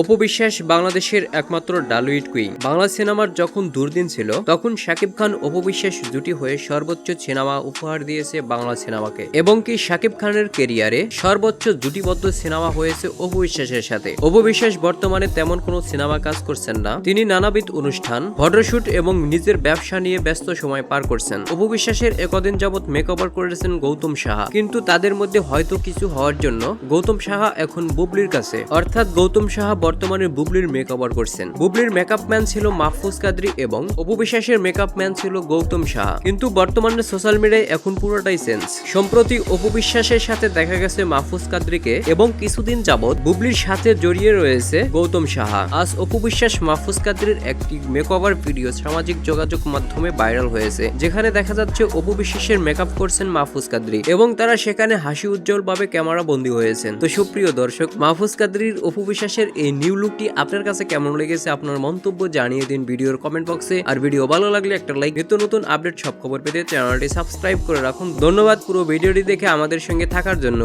অপু বিশ্বাস বাংলাদেশের একমাত্র ডালুইট কুইং বাংলা সিনেমার যখন দুর্দিন ছিল, তখন শাকিব খান অপু বিশ্বাস জুটি হয়ে সর্বোচ্চ সিনেমা উপহার দিয়েছে বাংলা সিনেমাকে। এবং কি শাকিব খানের কেরিয়ারে সর্বোচ্চ জুটিবদ্ধ সিনেমা হয়েছে অপু বিশ্বাসের সাথে। অপু বিশ্বাস বর্তমানে তেমন কোনো সিনেমা কাজ করছেন না। তিনি নানাবিধ অনুষ্ঠান, ফটোশুট এবং নিজের ব্যবসা নিয়ে ব্যস্ত সময় পার করছেন। অপু বিশ্বাসের একদিন যাবৎ মেকওভার করেছেন গৌতম সাহা। কিন্তু তাদের মধ্যে হয়তো কিছু হওয়ার জন্য গৌতম সাহা এখন বুবলির কাছে। অর্থাৎ গৌতম সাহা বর্তমানে বুবলির মেকওভার করছেন। বুবলির মেকআপ ম্যান ছিল মাহফুজ কাদরি এবং অপু বিশ্বাসের মেকআপ ম্যান ছিল গৌতম সাহা। কিন্তু বর্তমানে সোশ্যাল মিডিয়ায় এখন পুরোটাই চেঞ্জ সম্প্রতি অপু বিশ্বাসের সাথে দেখা গেছে মাহফুজ কাদরিকে এবং কিছুদিন যাবৎ বুবলির সাথে জড়িয়ে রয়েছে গৌতম সাহা। আজ অপু বিশ্বাস মাহফুজ কাদরির একটি মেকওভার ভিডিও সামাজিক যোগাযোগ মাধ্যমে ভাইরাল হয়েছে, যেখানে দেখা যাচ্ছে অপু বিশ্বাসের মেকআপ করছেন মাহফুজ কাদরি এবং তারা সেখানে হাসি উজ্জ্বল ভাবে ক্যামেরা বন্দী হয়েছেন। তো সুপ্রিয় দর্শক, মাহফুজ কাদরির অপু বিশ্বাসের এই নিউ লুকটি আপনার কাছে কেমন লেগেছে আপনার মন্তব্য জানিয়ে দিন ভিডিওর কমেন্ট বক্সে আর ভিডিও ভালো লাগলে একটা লাইক নিত্য নতুন আপডেট সব খবর পেতে চ্যানেলটি সাবস্ক্রাইব করে রাখুন। ধন্যবাদ পুরো ভিডিওটি দেখে আমাদের সঙ্গে থাকার জন্য।